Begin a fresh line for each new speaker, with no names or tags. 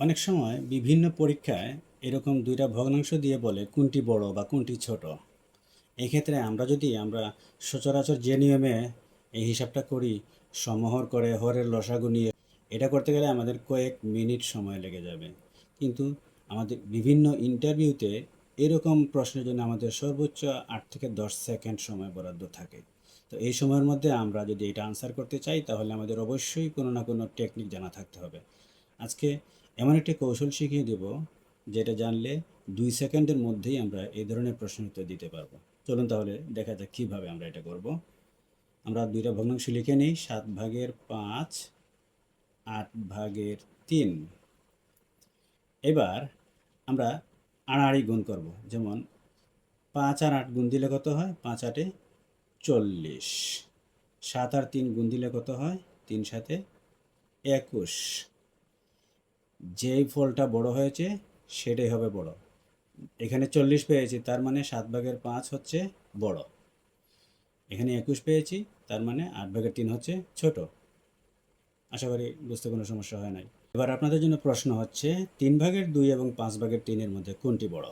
অনেক সময় বিভিন্ন পরীক্ষায় এরকম দুইটা ভগ্নাংশ দিয়ে বলে কোনটি বড় বা কোনটি ছোট। এক্ষেত্রে আমরা যদি আমরা সচরাচর যে নিয়মে এই হিসাবটা করি, সমহর করে হরের লসাগু নিয়ে এটা করতে গেলে আমাদের কয়েক মিনিট সময় লেগে যাবে। কিন্তু আমাদের বিভিন্ন ইন্টারভিউতে এরকম প্রশ্নের জন্য আমাদের সর্বোচ্চ আট থেকে দশ সেকেন্ড সময় বরাদ্দ থাকে। তো এই সময়ের মধ্যে আমরা যদি এটা আনসার করতে চাই, তাহলে আমাদের অবশ্যই কোনো না কোনো টেকনিক জানা থাকতে হবে। আজকে এমন একটি কৌশল শিখিয়ে দেব যেটা জানলে দুই সেকেন্ডের মধ্যেই আমরা এই ধরনের প্রশ্ন উত্তর দিতে পারব। চলুন তাহলে দেখা যাক কীভাবে আমরা এটা করব। আমরা দুইটা ভগ্নাংশ লিখে নিই। সাত ভাগের পাঁচ, আট ভাগের তিন। এবার আমরা আড়াআড়ি গুণ করব। যেমন পাঁচ আর আট গুণ দিলে কত হয়? পাঁচ আটে চল্লিশ। সাত আর তিন গুণ দিলে কত হয়? তিন সাথে একুশ। যেই ফলটা বড় হয়েছে, সেটাই হবে বড়। এখানে চল্লিশ পেয়েছি, তার মানে সাত ভাগের পাঁচ হচ্ছে বড়। এখানে একুশ পেয়েছি, তার মানে আট ভাগের তিন হচ্ছে ছোট। আশা করি বুঝতে কোনো সমস্যা হয় নাই। এবার আপনাদের জন্য প্রশ্ন হচ্ছে, তিন ভাগের দুই এবং পাঁচ ভাগের তিনের মধ্যে কোনটি বড়?